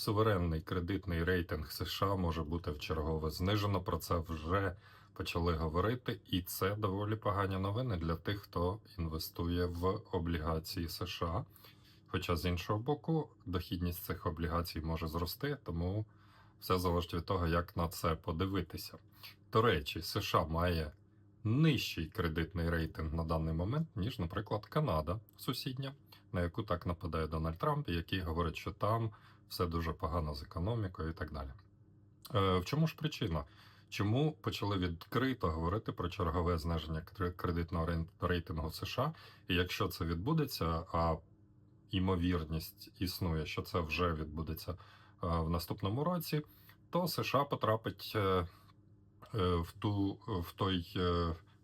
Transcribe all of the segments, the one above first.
Суверенний кредитний рейтинг США може бути вчергове знижено. Про це вже почали говорити, і це доволі погані новини для тих, хто інвестує в облігації США. Хоча з іншого боку, дохідність цих облігацій може зрости, тому все залежить від того, як на це подивитися. До речі, США має нижчий кредитний рейтинг на даний момент, ніж, наприклад, Канада сусідня, на яку так нападає Дональд Трамп, який говорить, що там все дуже погано з економікою і так далі. Е, в чому ж причина? Чому почали відкрито говорити про чергове зниження кредитного рейтингу США? І якщо це відбудеться, а ймовірність існує, що це вже відбудеться е, в наступному році, то США потрапить е, в ту в той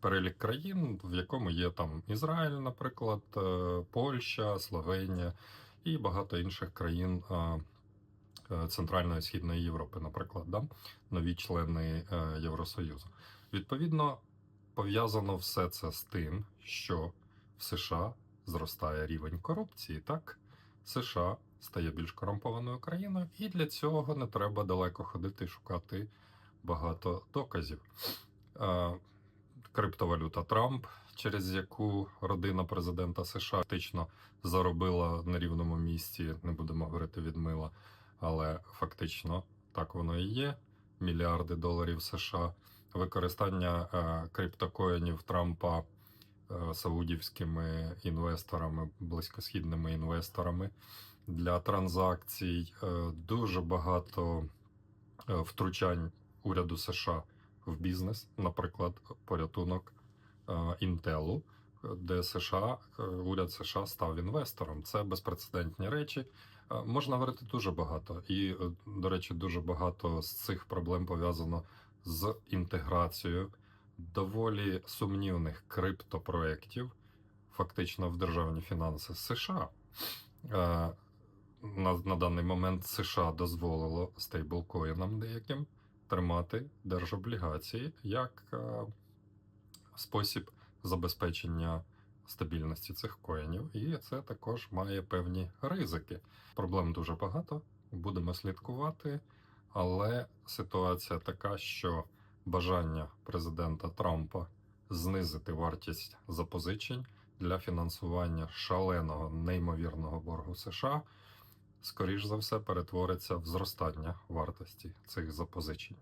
перелік країн, в якому є там Ізраїль, наприклад, Польща, Словенія і багато інших країн Центральної і Східної Європи, наприклад, да? нові члени е, Євросоюзу. Відповідно, пов'язано все це з тим, що в США зростає рівень корупції, так? США стає більш корумпованою країною, і для цього не треба далеко ходити і шукати багато доказів. Е, Криптовалюта Трамп, через яку родина президента США фактично заробила на рівному місці, не будемо говорити від мила, але фактично так воно і є. Мільярди доларів США. Використання е, криптокоїнів Трампа е, саудівськими інвесторами, близькосхідними інвесторами для транзакцій. Е, дуже багато е, втручань уряду США в бізнес, наприклад, порятунок е, Інтелу, де США, е, уряд США став інвестором. Це безпрецедентні речі. Е, Можна говорити дуже багато, і, е, до речі, дуже багато з цих проблем пов'язано з інтеграцією доволі сумнівних криптопроєктів, фактично в державні фінанси США. На, на даний момент США дозволило стейблкоїнам деяким тримати держоблігації як е, спосіб забезпечення стабільності цих коїнів, і це також має певні ризики. Проблем дуже багато, будемо слідкувати, але ситуація така, що бажання президента Трампа знизити вартість запозичень для фінансування шаленого неймовірного боргу США, скоріш за все, перетвориться в зростання вартості цих запозичень.